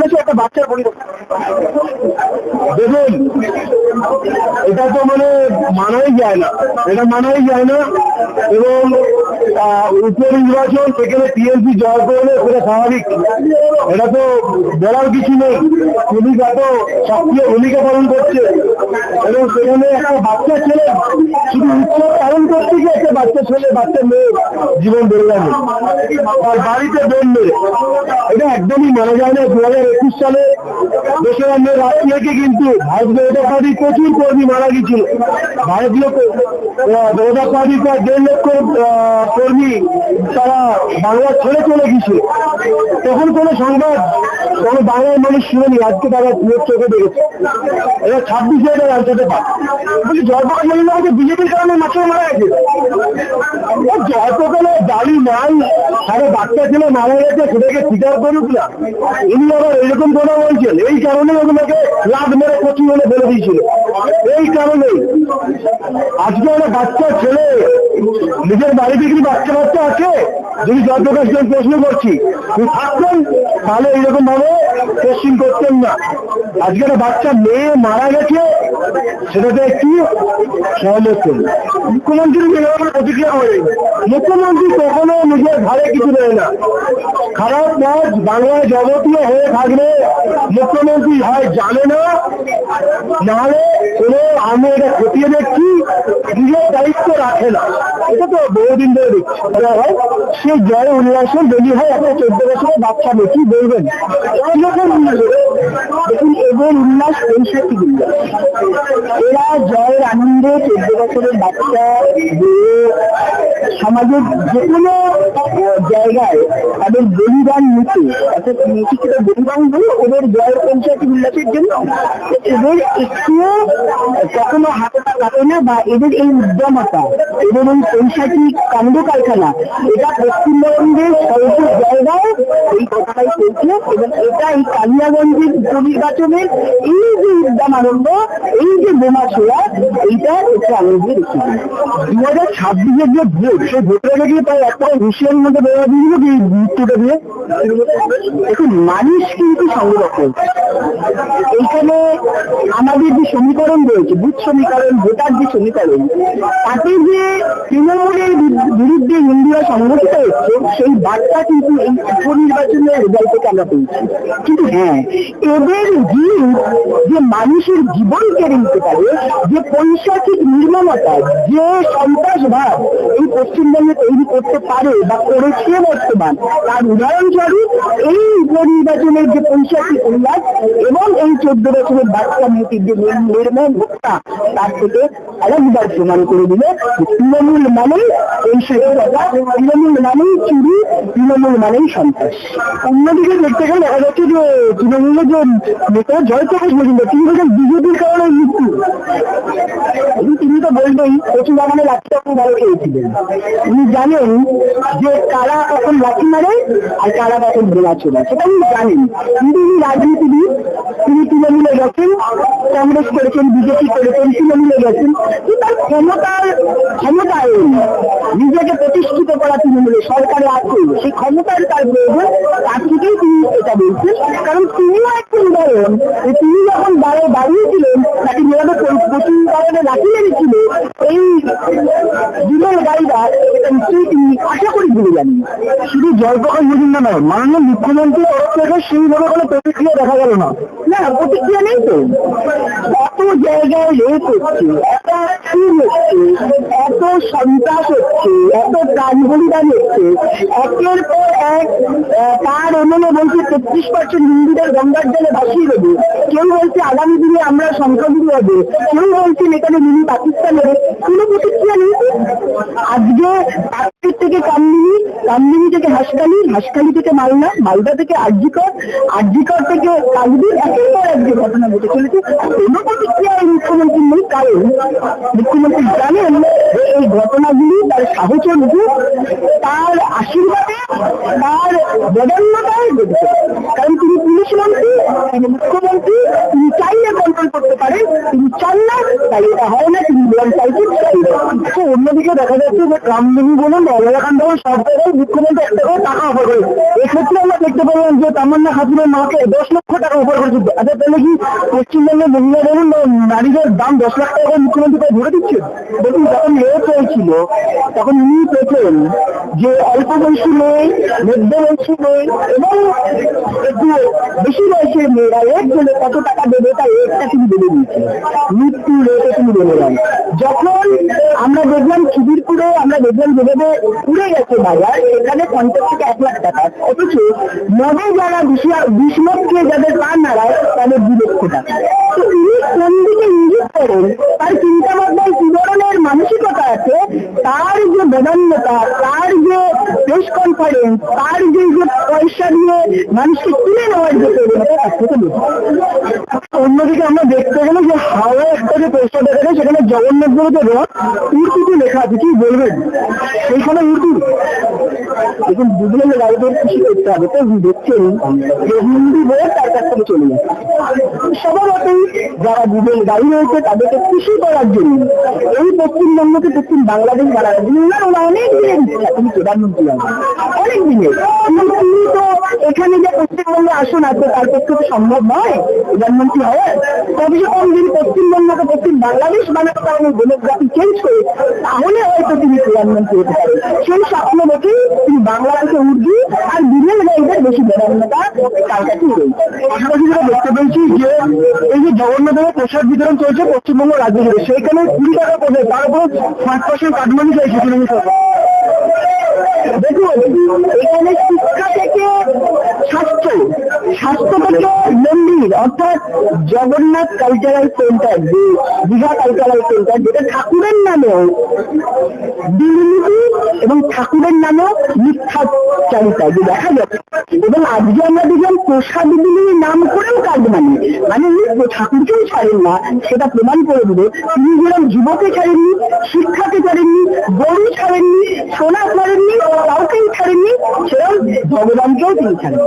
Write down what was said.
উল্লাসে একটা বাচ্চার পরিবর্তন। দেখুন, এটা তো মানে মানাই যায় না। এটা মানাই যায় না এবং উপনির্বাচন সেখানে টিএমসি জয় করলে সেটা স্বাভাবিক। এটা তো বলার কিছু নেই। পুলিশ এত সক্রিয় ভূমিকা পালন করছে। এবং সেখানে একটা বাচ্চা ছেলে, শুধু উৎসব পালন করতে গিয়ে একটা বাচ্চা ছেলে, বাচ্চা মেয়ে জীবন বেড়ে গেল। আর বাড়িতে মেরে এটা একদমই মানা যায় না। দু হাজার একুশ সালে দোসরা মে রাত থেকে কিন্তু ভারতীয় জনতা পার্টির প্রচুর কর্মী মারা গেছিল। ভারতীয় জনতা পার্টির প্রায় দেড় লক্ষ কর্মী, তারা বাংলা ছেড়ে চলে গেছিল তখন কোনো সংবাদ, কোনো বাংলার মানুষ শুনেনি, আজকে তারা নিজের চোখে দেখেছে। এবার ছাব্বিশে এটা জানতে পারে বলছি জয়প্রকাশ মহিলা বিজেপির কারণে মাত্র মারা গেছে। ও দাড়ি নাই আরে বাচ্চা ছেলে মারা গেছে, সেটাকে স্বীকার করুক না। ইনি আবার এরকম কথা বলছেন। এই কারণে ওগুলোকে লাভ মেরে কচি বলে বলে দিয়েছিল। এই কারণেই। আজকে একটা বাচ্চা ছেলে নিজের বাড়িতে কি বাচ্চা বাচ্চা আছে? যদি জয়প্রকাশকে আমি প্রশ্ন করছি থাকতেন, তাহলে এইরকম ভাবে কোশ্চিন করতেন না। আজকে একটা বাচ্চা মেয়ে মারা গেছে, সেটাতে একটু সহমত করুন মুখ্যমন্ত্রী এরকম প্রতিক্রিয়া করে মুখ্যমন্ত্রী কখনো নিজের ঘরে কিছু দেয় না। খারাপ কাজ বাংলায় যাবতীয় হয়ে থাকলে মুখ্যমন্ত্রী হয় জানে না, নাহলে কোনো আমি এটা খতিয়ে দেখছি, নিজের দায়িত্ব রাখে না। এটা তো বহুদিন ধরে দেখছি। বলা হয় সে জয় উল্লাসের বেরিয়ে হয় একটা চোদ্দ বছরের বাচ্চা কি বলবেন। দেখুন, এদের উল্লাস পঁয়ষট্টি উল্লাস এরা জয়ের আনন্দে চোদ্দ বছরের বাচ্চা যে সমাজের যে কোনো জায়গায় তাদের বলিদান নিতে, অর্থাৎ শিক্ষিত বলিদান বলে ওদের জয়ের পঞ্চায়েত উল্লাসের জন্য এদের একটুও কখনো হাতে পা কাটে না বা এদের এই উদ্যমতা, এদের এই পঞ্চায়েতি কাণ্ড কারখানা এটা পশ্চিমবঙ্গের সর্ব জায়গায় এই কথাটাই চলছে এবং এটা এই কালিয়াগঞ্জের উপনির্বাচনের এই যে উদ্যম আনন্দ, এই যে বোমা ছোড়া এইটা একটু আনন্দে রেখেছে দু হাজার ছাব্বিশের যে ভোট, সেই ভোটটাকে গিয়ে প্রায় একটা হুঁশিয়ার মধ্যে দিয়ে মানুষ কিন্তু সংরক্ষণ এইখানে আমাদের যে সমীকরণ রয়েছে, বুথ সমীকরণ, ভোটার যে সমীকরণ, তাতে যে তৃণমূলের বিরুদ্ধে হিন্দুরা সংগঠিত হচ্ছে, সেই বার্তা কিন্তু এই উপনির্বাচনের রেজাল্ট থেকে আমরা পেয়েছি। কিন্তু হ্যাঁ এদের যে মানুষের জীবন কেড়ে নিতে পারে, যে পৈশাচিক নির্মমতা, যে সন্ত্রাসবাদ এই পশ্চিমবঙ্গে তৈরি করতে পারে বা করেছে বর্তমান। তার উদাহরণস্বরূপ, এই উপনির্বাচনের যে পৈশাচিক উল্লাস এবং এই চোদ্দ বছরের বাচ্চা মেয়েটির যে নির- নির্মম হত্যা, তার থেকে আরেকবার প্রমাণ করে দিল তৃণমূল মানেই এই পৈশাচিকতা তৃণমূল মানেই চুরি, তৃণমূল মানেই সন্ত্রাস। অন্যদিকে দেখতে গেলে দেখা যাচ্ছে যে তৃণমূলের যে নেতা জয়প্রকাশ মজুমদার তিনি বলছেন বিজেপির কারণে মৃত্যু। তিনি তো বলবেই, প্রচুর আমাদের তখন ভালো খেয়েছিলেন। উনি জানেন যে কারা কখন লাঠি মারে আর কারা কখন গোলা ছোড়া সেটা আমি জানি। কিন্তু উনি রাজনীতিবিদ, তিনি তৃণমূলে গেছেন, কংগ্রেস করেছেন, বিজেপি করেছেন, তৃণমূলে গেছেন। কিন্তু তার ক্ষমতার, ক্ষমতায় নিজেকে প্রতিষ্ঠিত করা তৃণমূলে সরকারে আছে। সেই ক্ষমতার তার প্রয়োজন, তার থেকেই তিনি এটা বলছেন। কারণ তিনিও উদাহরণ তিনি যখন দাঁড়িয়েছিলেন তাকে যেভাবে প্রচুর কারণে লাঠি মেরেছিল এই বিমল গাড়িরা তিনি আশা করি ভুলে যান শুধু জয়প্রকাশ মজুমদার নয় মাননীয় মুখ্যমন্ত্রীর তরফ থেকে সেইভাবে কোনো প্রতিক্রিয়া দেখা গেল না। না প্রতিক্রিয়া নেই তো। কত জায়গায় রেপ হচ্ছে এত হচ্ছে এত সন্ত্রাস হচ্ছে এত প্রাণ বলিদান হচ্ছে একের পর তার এমএলএ বলছে, তেত্রিশ পার্সেন্ট হিন্দুদের গঙ্গার জলে ভাসিয়ে দেবে। কেউ বলছে, আগামী দিনে আমরা সংখ্যাগুরু হবে। কেউ বলছেন এখানে মিনি পাকিস্তান হবে। কোনো প্রতিক্রিয়া নেই। আজকে পাখির থেকে কামদিনী কামদিনী থেকে হাসকালি হাসকালি থেকে মালদা মালদা থেকে আরজিকর আরজিকর থেকে কালদির একের পর এক যে ঘটনা ঘটে চলেছে। কোনো প্রতিক্রিয়া মুখ্যমন্ত্রী নেই, কারণ মুখ্যমন্ত্রী জানেন এই ঘটনাগুলি, তার সাহচর্য, তার আশীর্বাদে, তার বদান্যতায় কারণ তিনি পুলিশ মন্ত্রী, তিনি মুখ্যমন্ত্রী, তিনি চাইলে কন্ট্রোল করতে পারেন তিনি চান না তাই এটা হয় না, তিনি লোন চাইছেন আচ্ছা অন্যদিকে দেখা যাচ্ছে যে কামদুনি বলুন অবলাকান্ত বলুন, সব জায়গায় মুখ্যমন্ত্রী একটা করে টাকা অফার করে। এক্ষেত্রে আমরা দেখতে পেলাম যে তামান্না খাতুনের মাকে দশ লক্ষ টাকা অফার করেছে আচ্ছা তাহলে কি পশ্চিমবঙ্গের মহিলা বলুন বা নারীদের দাম দশ লাখ টাকা করে মুখ্যমন্ত্রী তাই ধরে দিচ্ছেন দেখুন যখন মেয়ে চলছিল তখন উনি পেতেন যে অল্প বয়সী মেয়ে, মধ্য বয়সী মেয়ে, এবং একটু বেশি বয়সের মেয়েরা এর জন্য কত টাকা দেবে, তাই একটা তিনি বলে দিয়েছেন মৃত্যু রেটে তিনি বলে দেন যখন আমরা দেখলাম সুবিরপুরে, আমরা দেখলাম যেভাবে উড়ে গেছে বাজার, সেখানে পঞ্চাশ থেকে এক লাখ টাকা। অথচ নবে যারা মত যাদের পা নাড়ায় তাদের দু লক্ষ টাকা। তো তিনি কোন দিকে ইঙ্গিত করেন? তার চিন্তা ভাবনায় কি ধরনের মানসিকতা আছে তার যে বেদান্যতা তার যে প্রেস কনফারেন্স তার যে যে পয়সা দিয়ে মানুষকে তুলে নেওয়ার যে প্রবণতা তার থেকে অন্যদিকে আমরা দেখতে গেলে যে হাওড়া একটা যে পোস্টার দেখা যায় সেখানে জগন্নাথ বলে যে রথ, উর্দুতে লেখা আছে, কি বলবেন? সেইখানে উর্দু। দেখুন বুঝলে যে গাড়িদের খুশি করতে হবে, তো দেখছেন যে হিন্দি বলে তার কাছ থেকে চলে যাচ্ছে। স্বভাবতই যারা গুগল গাড়ি রয়েছে, তাদেরকে খুশি করার জন্য এই পশ্চিমবঙ্গকে পশ্চিম বাংলাদেশ বানানোর ওনার অনেক দিনের তিনি প্রধানমন্ত্রী অনেক দিনের। কিন্তু তো এখানে যে পশ্চিমবঙ্গে আসন আছে, তার পক্ষে তো সম্ভব নয় প্রধানমন্ত্রী হওয়ার। তবে যখন তিনি পশ্চিমবঙ্গকে পশ্চিম বাংলাদেশ বানাতে পারেন ডেমোগ্রাফি চেঞ্জ তাহলে হয়তো তিনি প্রধানমন্ত্রী হতে পারেন। সেই স্বপ্ন দেখেই তিনি বাংলাদেশে উর্দু আর বিরিয়ানি রাইডের বেশি বেদান্যতা তার কাছে পাশাপাশি যেটা দেখতে পেয়েছি যে এই যে জগন্নাথের প্রসাদ বিতরণ চলছে পশ্চিমবঙ্গ রাজ্য জুড়ে সেইখানে কুড়ি টাকা তার উপর পাঁচ পার্সেন্ট কাটমানি চাইছে তৃণমূল সরকার দেখুন শিক্ষা থেকে স্বাস্থ্য। স্বাস্থ্য থেকে মন্দির, অর্থাৎ জগন্নাথ কালচারাল সেন্টার যে দীঘা কালচারাল সেন্টার যেটা ঠাকুরের নামেও দুর্নীতি এবং ঠাকুরের নামেও মিথ্যাচারিতা যে দেখা যাচ্ছে। এবং আজকে আমরা দেখলাম প্রসাদ বিলির নাম করেও কাজ মানে মানে ঠাকুরকেও ছাড়েন না, সেটা প্রমাণ করে দেবে। তিনি যেরকম যুবকে ছাড়েননি, শিক্ষাকে ছাড়েননি গরু ছাড়েননি, সোনা ছাড়েননি কাউকেই ছাড়েননি সেরকম ভগবানকেও তিনি ছাড়েন